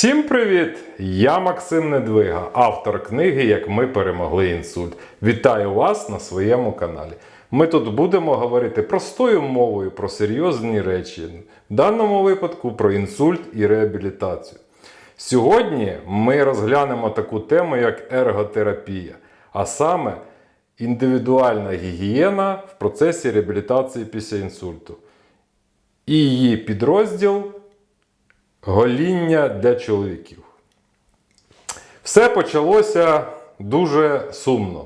Всім привіт! Я Максим Недвига, автор книги Як ми перемогли інсульт. Вітаю вас на своєму каналі. Ми тут будемо говорити простою мовою про серйозні речі, в даному випадку про інсульт і реабілітацію. Сьогодні ми розглянемо таку тему, як ерготерапія, а саме індивідуальна гігієна в процесі реабілітації після інсульту. І її підрозділ гоління для чоловіків. Все почалося дуже сумно.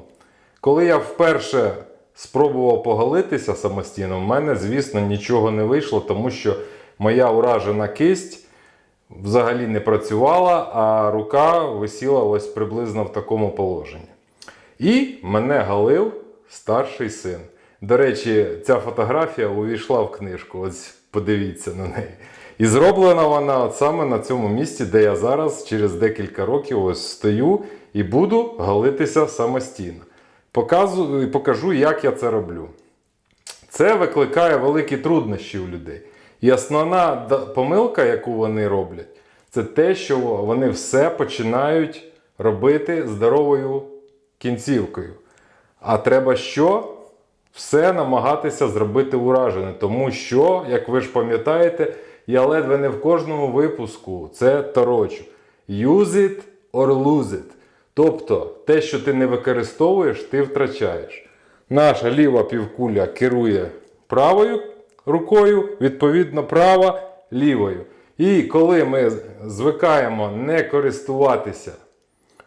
Коли я вперше спробував поголитися самостійно, в мене, звісно, нічого не вийшло, тому що моя уражена кисть взагалі не працювала, а рука висіла ось приблизно в такому положенні. І мене галив старший син. До речі, ця фотографія увійшла в книжку. Ось подивіться на неї. І зроблена вона от саме на цьому місці, де я зараз через декілька років ось стою і буду галитися самостійно. Показую, покажу, як я це роблю. Це викликає великі труднощі у людей. І основна помилка, яку вони роблять, це те, що вони все починають робити здоровою кінцівкою. А треба що? Все намагатися зробити уражене. Тому що, як ви ж пам'ятаєте, я ледве не в кожному випуску це торочу. Use it or lose it. Тобто, те, що ти не використовуєш, ти втрачаєш. Наша ліва півкуля керує правою рукою, відповідно, права лівою. І коли ми звикаємо не користуватися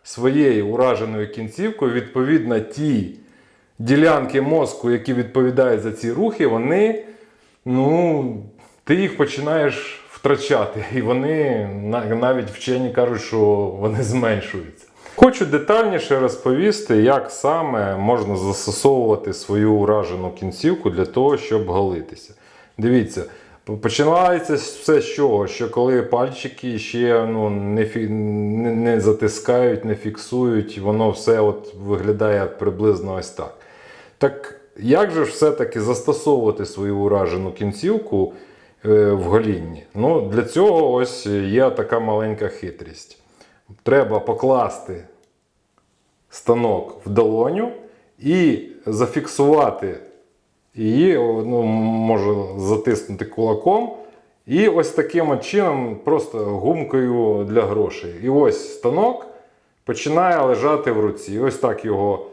своєю ураженою кінцівкою, відповідно, ті ділянки мозку, які відповідають за ці рухи, вони, ну, ти їх починаєш втрачати. І вони навіть вчені кажуть, що вони зменшуються. Хочу детальніше розповісти, як саме можна застосовувати свою уражену кінцівку для того, щоб галитися. Дивіться, починається все з чого? Що коли пальчики ще ну, не, фі... не, затискають, не фіксують, воно все от виглядає приблизно ось так. Так як же ж все-таки застосовувати свою уражену кінцівку в голінні? Ну, для цього ось є така маленька хитрість. Треба покласти станок в долоню і зафіксувати її, ну, може затиснути кулаком. І ось таким чином, просто гумкою для грошей. І ось станок починає лежати в руці. Ось так його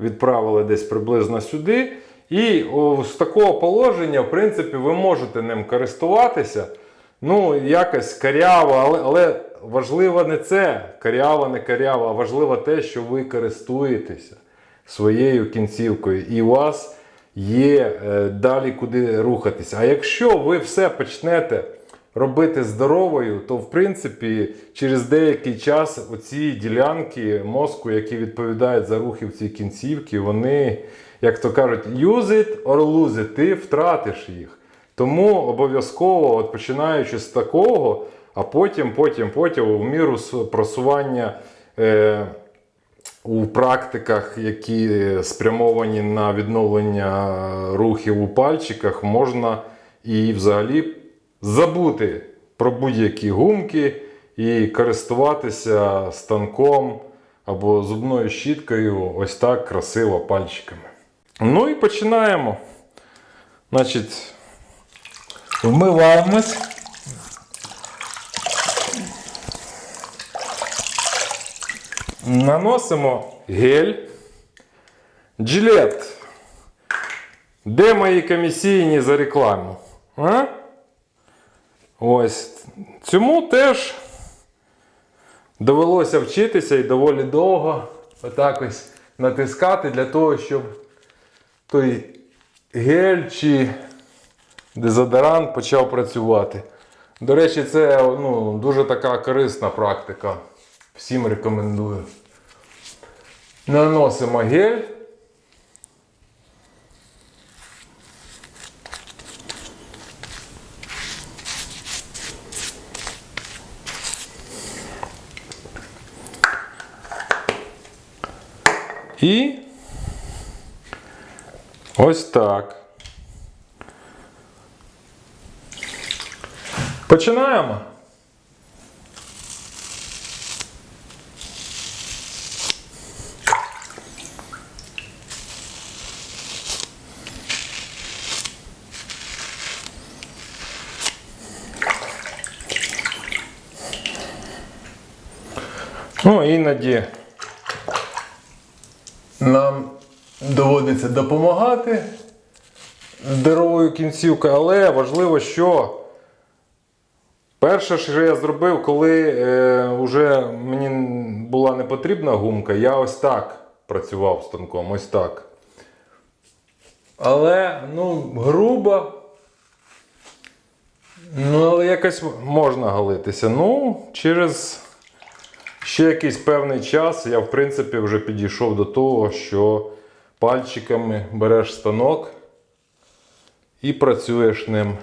відправили десь приблизно сюди. І з такого положення, в принципі, ви можете ним користуватися. Ну, якось каряво, але, але важливо не це, каряво, не каряво, а важливо те, що ви користуєтеся своєю кінцівкою. І у вас є е, далі куди рухатися. А якщо ви все почнете робити здоровою, то в принципі через деякий час оці ділянки мозку, які відповідають за рухи в цій кінцівці, вони, як то кажуть, use it or lose it, ти втратиш їх. Тому обов'язково, от починаючи з такого, а потім, потім, потім, в міру просування. Е, у практиках, які спрямовані на відновлення рухів у пальчиках, можна і взагалі забути про будь-які гумки і користуватися станком або зубною щіткою ось так красиво пальчиками. Ну і починаємо. Значить, вмиваємось. Наносимо гель. Джилет. Де мої комісійні за рекламу? А? Ось. Цьому теж довелося вчитися і доволі довго отак ось натискати для того, щоб той гель чи дезодорант почав працювати. До речі, це ну, дуже така корисна практика. Всім рекомендую. Наносимо гель. Ось так. Починаємо. Ну, іноді нам доводиться допомагати здоровою кінцівкою, але важливо, що перше, що я зробив, коли е, вже мені була не потрібна гумка, я ось так працював станком, ось так. Але, ну, грубо. Ну, але якось можна галитися. Ну, через ще якийсь певний час я, в принципі, вже підійшов до того, що пальчиками береш станок і працюєш ним.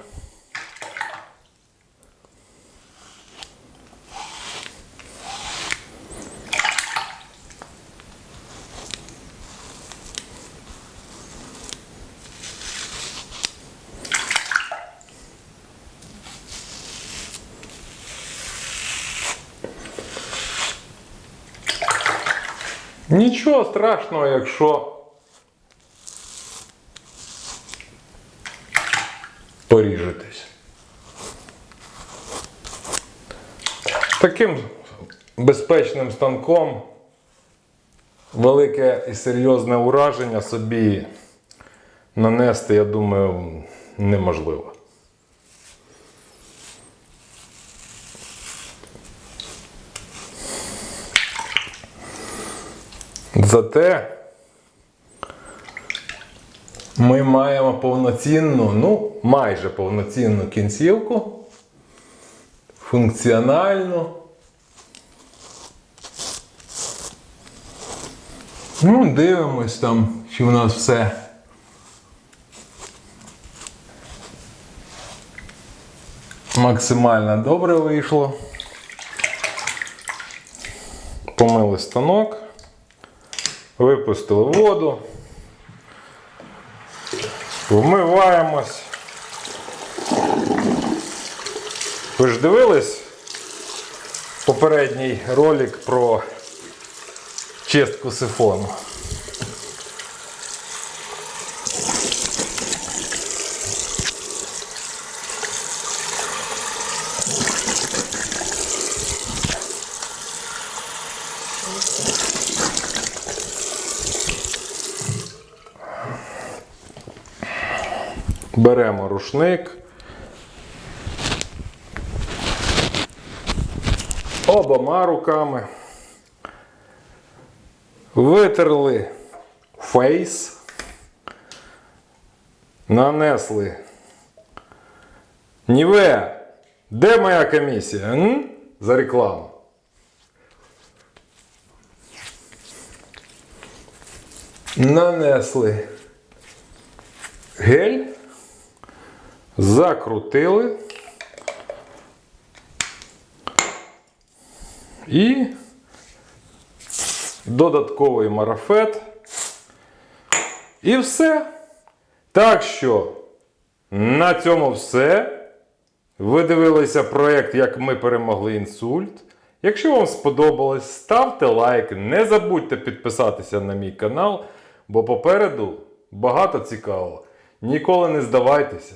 Нічого страшного, якщо поріжетесь. Таким безпечним станком велике і серйозне ураження собі нанести, я думаю, неможливо. Зате ми маємо повноцінну, ну, майже повноцінну кінцівку, функціональну. Ну, дивимось там, чи в нас все. Максимально добре вийшло. Помили станок. Випустили воду. Вмиваємось. Ви ж дивились попередній ролик про чистку сифону? Беремо рушник. Обома руками. Витерли фейс. Нанесли. Ніве, де моя комісія? М? За рекламу. Нанесли гель. Закрутили. І додатковий марафет. І все. Так що на цьому все. Ви дивилися проєкт, як ми перемогли інсульт. Якщо вам сподобалось, ставте лайк. Не забудьте підписатися на мій канал, бо попереду багато цікавого. Ніколи не здавайтеся.